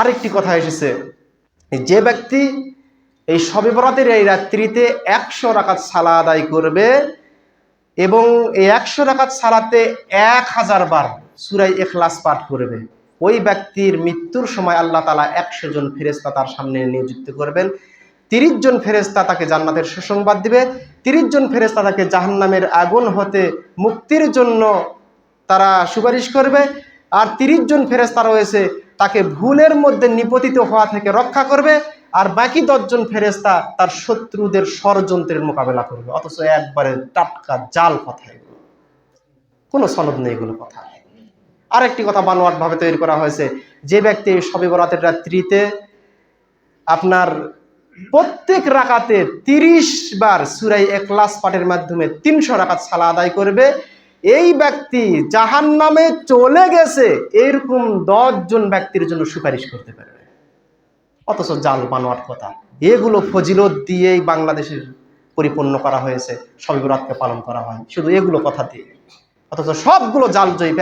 আরেকটি কথা এসেছে। যে ব্যক্তি এই শবে বরাতের এই রাত্রিতে একশো রাকাত সালা আদায় করবে এবং এই একশো রাকাত সালাতে এক হাজার বার সুরাই এখলাস পাঠ করবে, ওই ব্যক্তির মৃত্যুর সময় আল্লাহ তালা একশো জন ফেরেস্তা তার সামনে নিয়োজিত করবেন। তিরিশ জন ফেরেস্তা তাকে জান্নাতের সুসংবাদ দিবে, তিরিশ জন ফেরেস্তা তাকে জাহান্নামের আগুন হতে মুক্তির জন্য তারা সুপারিশ করবে, আর তিরিশ জন ফেরেস্তা রয়েছে তাকে ভুলের মধ্যে নিপতিত হওয়া থেকে রক্ষা করবে আর বাকি দশজন ফেরেস্তা তার শত্রুদের ষড়যন্ত্রের মোকাবেলা করবে। অথচ একবারে টাটকা জাল কথা এগুলো কোনো সনদ নেই এগুলো কথা। আরেকটি কথা বানোয়াট ভাবে তৈরি করা হয়েছে। যে ব্যক্তি সবে বরাতের রাত্রিতে আপনার প্রত্যেক রাকাতে তিরিশ বার সুরাই একলাস পাঠের মাধ্যমে তিনশো রাকাত সালা আদায় করবে এই ব্যক্তি জাহান নামে চলে গেছে, এরকম জন ব্যক্তির জন্য সুপারিশ করতে পারবে। অথচ জাল বানোয়ার কথা। এগুলো ফজিলত দিয়েই বাংলাদেশের পরিপূর্ণ করা হয়েছে সবগুলো পালন করা হয়। শুধু এগুলো কথা দিয়ে। অথচ সবগুলো জাল জয়ী